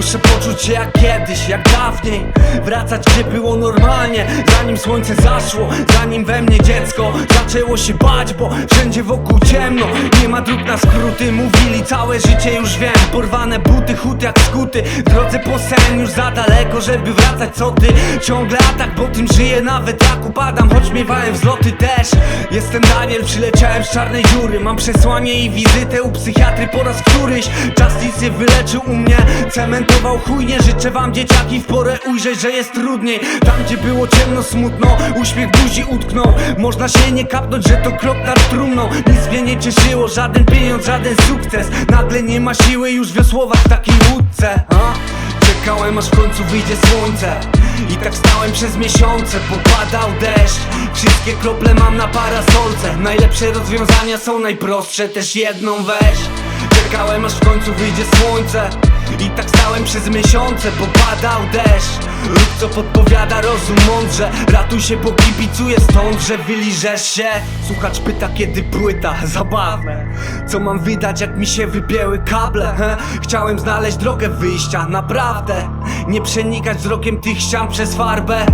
Muszę poczuć się jak kiedyś, jak dawniej. Wracać gdzie było normalnie Zanim słońce zaszło, zanim we mnie dziecko Zaczęło się bać, bo wszędzie wokół ciemno. Nie ma dróg na skróty, mówili całe życie już wiem. Porwane buty, chód jak skuty. W drodze po sen już za daleko, żeby wracać co ty? Ciągle atak, bo tym żyję nawet jak upadam. Choć miewałem wzloty też Jestem Daniel, przyleciałem z czarnej dziury. Mam przesłanie i wizytę u psychiatry po raz któryś. Czas nic nie wyleczył u mnie Cementował chujnie, życzę wam dzieciaki w porę ujrzeć, że jest trudniej. Tam gdzie było ciemno, smutno, uśmiech buzi utknął. Można się nie kapnąć, że to krok nad trumną. Nic mnie nie cieszyło, żaden pieniądz, żaden sukces. Nagle nie ma siły już wiosłować w takiej łódce a? Czekałem aż w końcu wyjdzie słońce. I tak stałem przez miesiące, popadał deszcz. Wszystkie krople mam na parasolce. Najlepsze rozwiązania są najprostsze, też jedną weź. Czekałem aż w końcu wyjdzie słońce i tak stałem przez miesiące, bo padał deszcz. Rób co podpowiada rozum mądrze. Ratuj się, bo kibicuję stąd, że wyliżesz się. Słuchacz pyta kiedy płyta, zabawne. Co mam wydać jak mi się wypięły kable? He? Chciałem znaleźć drogę wyjścia, naprawdę. Nie przenikać wzrokiem tych ścian przez farbę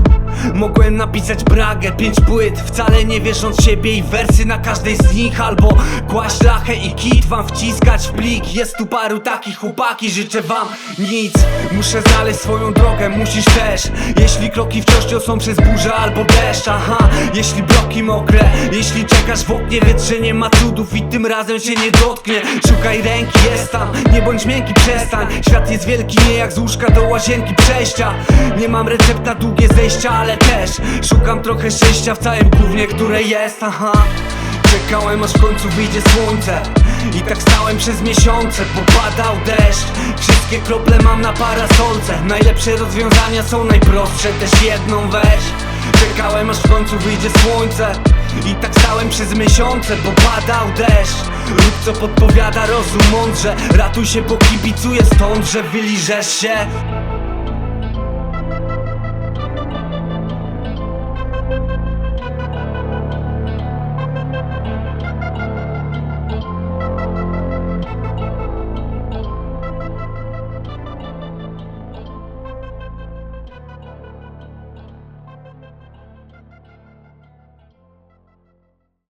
Mogłem napisać bragę, pięć płyt Wcale nie wierząc siebie i wersy na każdej z nich Albo kłaść lachę i kit wam wciskać w plik. Jest tu paru takich chłopaki, życzę wam nic. Muszę znaleźć swoją drogę, musisz też. Jeśli kroki wciąż niosą przez burzę albo deszcz Aha, jeśli bloki mokre Jeśli czekasz w oknie, wiedz, że nie ma cudów I tym razem się nie dotknie. Szukaj ręki, jest tam, nie bądź miękki, przestań. Świat jest wielki, nie jak z łóżka do łazienki przejścia. Nie mam recept na długie zejścia, ale też Szukam trochę szczęścia w całym gównie, które jest, aha. Czekałem aż w końcu wyjdzie słońce I tak stałem przez miesiące, popadał deszcz. Wszystkie krople mam na parasolce Najlepsze rozwiązania są najprostsze, też jedną weź. Czekałem aż w końcu wyjdzie słońce i tak stałem przez miesiące, bo padał deszcz. Rób co podpowiada rozum mądrze Ratuj się, bo kibicuję stąd, że wyliżesz się